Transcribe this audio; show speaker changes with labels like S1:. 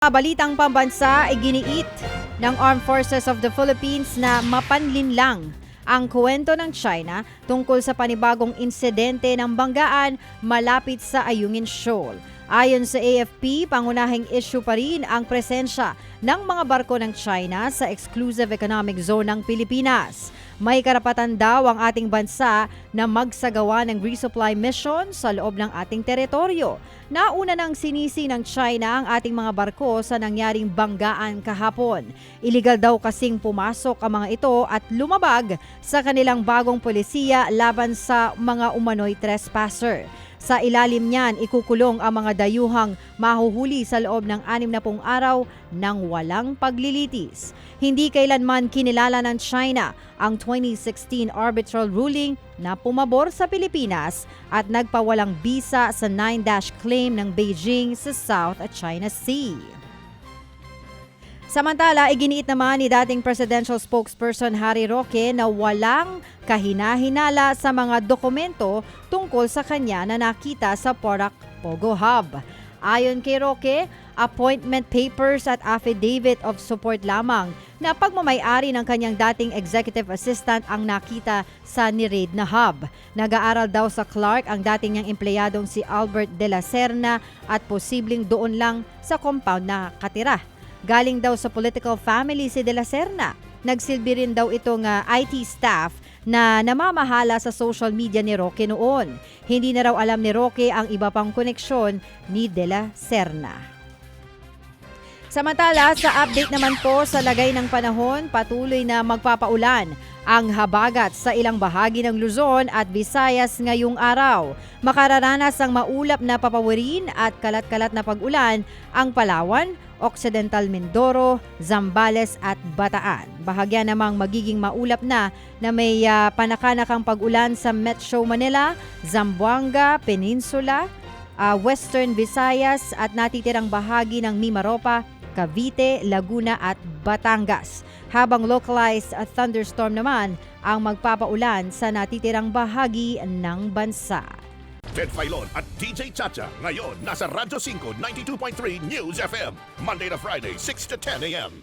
S1: Balitang pambansa ay giniit ng Armed Forces of the Philippines na mapanlinlang ang kwento ng China tungkol sa panibagong insidente ng banggaan malapit sa Ayungin Shoal. Ayon sa AFP, pangunahing issue pa rin ang presensya ng mga barko ng China sa exclusive economic zone ng Pilipinas. May karapatan daw ang ating bansa na magsagawa ng resupply mission sa loob ng ating teritoryo. Nauna nang sinisi ng China ang ating mga barko sa nangyaring banggaan kahapon. Iligal daw kasing pumasok ang mga ito at lumabag sa kanilang bagong polisiya laban sa mga umano'y trespasser. Sa ilalim niyan, ikukulong ang mga dayuhang mahuhuli sa loob ng 60 araw ng walang paglilitis. Hindi kailanman kinilala ng China ang 2016 arbitral ruling na pumabor sa Pilipinas at nagpawalang bisa sa 9-dash claim ng Beijing sa South China Sea. Samantala, iginiit naman ni dating presidential spokesperson Harry Roque na walang kahina-hinala sa mga dokumento tungkol sa kanya na nakita sa Porac Pogo Hub. Ayon kay Roque, appointment papers at affidavit of support lamang na pagmamayari ng kanyang dating executive assistant ang nakita sa ni-raid na hub. Nag-aaral daw sa Clark ang dating niyang empleyadong si Albert de la Serna at posibleng doon lang sa compound na katira. Galing daw sa political family si De La Serna. Nagsilbi rin daw itong ah, IT staff na namamahala sa social media ni Roque noon. Hindi na raw alam ni Roque ang iba pang koneksyon ni De La Serna. Samantala, sa update naman po sa lagay ng panahon, patuloy na magpapaulan ang habagat sa ilang bahagi ng Luzon at Visayas ngayong araw. Makararanas ang maulap na papawirin at kalat-kalat na pag-ulan ang Palawan, Occidental Mindoro, Zambales at Bataan. Bahagya namang magiging maulap na na may ah, panakanakang pag-ulan sa Metro Manila, Zamboanga, Peninsula, ah, Western Visayas at natitirang bahagi ng Mimaropa, Cavite, Laguna at Batangas. Habang localized thunderstorm naman ang magpapaulan sa natitirang bahagi ng bansa.
S2: Ted Filon at DJ Chacha. Ngayon, nasa Radyo 5, 92.3 News FM. Monday to Friday, 6 to 10 a.m.